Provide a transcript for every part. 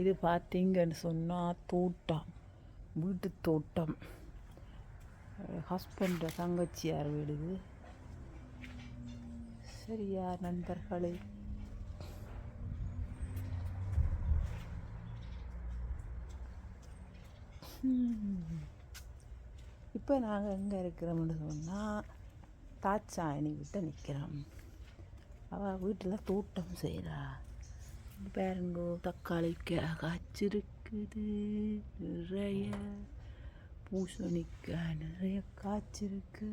இது பார்த்தீங்கன்னு சொன்னால் தோட்டம் வீட்டு தோட்டம். ஹஸ்பண்ட தங்கச்சியார் வீடு சரியா நண்பர்களே? இப்போ நாங்கள் எங்கே இருக்கிறோம்னு சொன்னால் தாச்சாயணி விட்டு நிற்கிறோம் அவள் வீட்டில் தோட்டம் செய்கிறா பாருங்கோ தக்காளி காய்ச்சிருக்குது. நிறைய பூசணிக்காய் நிறைய காய்ச்சிருக்கு.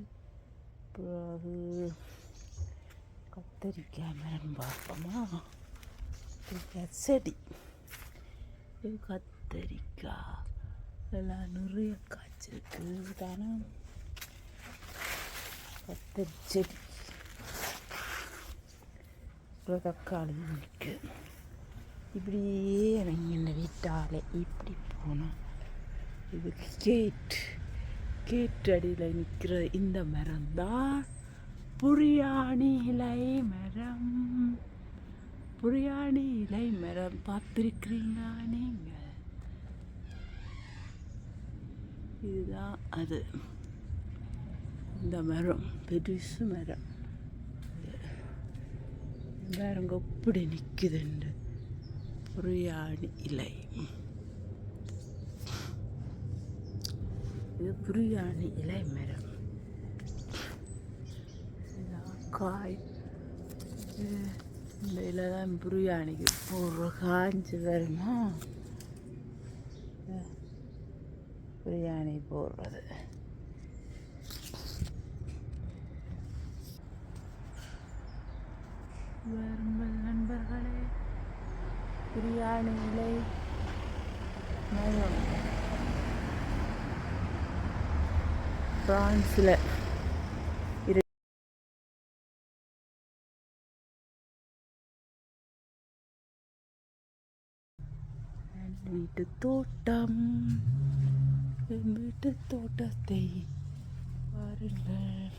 பிறகு கத்தரிக்காய் மரம் பார்ப்போமா? கத்திரிக்காய் செடி. இது கத்தரிக்காய். எல்லாம் நிறைய காய்ச்சிருக்கு. தானே கத்தரி செடி. அப்புறம் தக்காளி இருக்குது இப்படியே இறங்கி இந்த வீட்டால் இப்படி போனோம் இது கேட் கேட் அடியில் நிற்கிற இந்த மரம் தான் புரியாணி இலை மரம். புரியாணி இலை மரம் பார்த்துருக்கிறீங்களா நீங்கள்? இதுதான் அது. இந்த மரம் பெருசு மரம். பாருங்க எப்படி நிற்குதுண்டு புரியாணி இலை இது புரியாணி இலை மரம் காய் இந்த இலை தான் புரியாணிக்கு போடுற காஞ்சி வருமா பிரியாணி போடுறது. நண்பர்களே பிரியாணி இலை பிரான்ஸில் வீட்டு தோட்டம். என் வீட்டு தோட்டத்தை பாருங்கள்.